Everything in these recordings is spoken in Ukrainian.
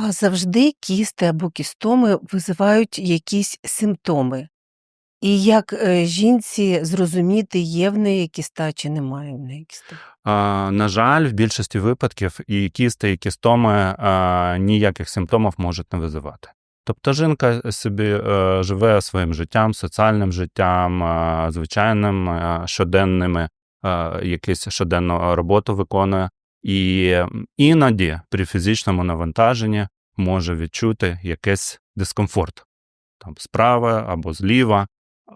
А завжди кісти або кістоми визивають якісь симптоми. І як е, жінці зрозуміти, є в неї кіста чи немає в неї кісти? А, на жаль, в більшості випадків і кісти, і кістоми ніяких симптомів можуть не визивати. Тобто жінка собі е, живе своїм життям, соціальним життям, звичайним, щоденними, якусь щоденну роботу виконує, і іноді при фізичному навантаженні може відчути якийсь дискомфорт там справа або зліва.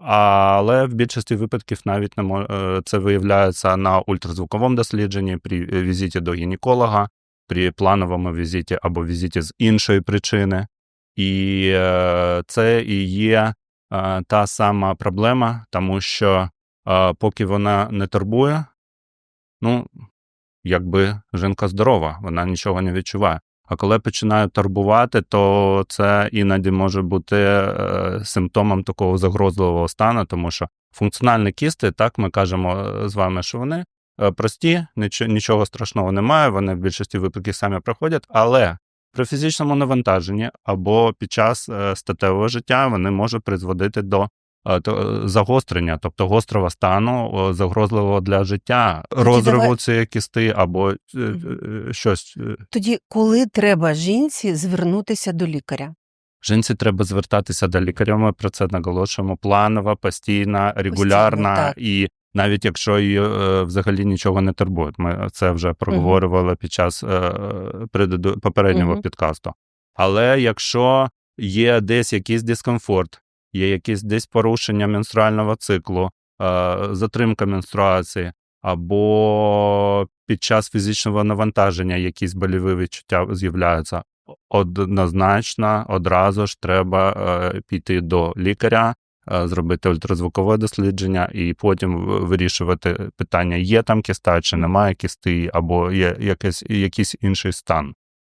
Але в більшості випадків навіть е, це виявляється на ультразвуковому дослідженні при візиті до гінеколога, при плановому візиті або візиті з іншої причини. І е, це і є е, та сама проблема, тому що е, поки вона не турбує, ну, якби жінка здорова, вона нічого не відчуває. А коли починає турбувати, то це іноді може бути е, симптомом такого загрозливого стану, тому що функціональні кісти, так ми кажемо е, з вами, що вони е, прості, нічого, страшного немає, вони в більшості випадків самі проходять, але при фізичному навантаженні або під час статевого життя вони можуть призводити до загострення, тобто гострого стану, загрозливого для життя, розриву давай- цієї кісти або е, е, щось. е, Тоді, коли треба жінці звернутися до лікаря? Жінці треба звертатися до лікаря. Ми про це наголошуємо. Планова, постійна, регулярна, так. і навіть якщо її е, взагалі нічого не турбує. Ми це вже проговорювали під час е, попереднього Мгм. підкасту. Але якщо є десь якийсь дискомфорт, є якісь десь порушення менструального циклу, е, затримка менструації, або під час фізичного навантаження якісь боліві відчуття з'являються, однозначно одразу ж треба е, піти до лікаря, е, зробити ультразвукове дослідження і потім вирішувати питання, є там кіста чи немає кісти, або є якийсь, якийсь інший стан.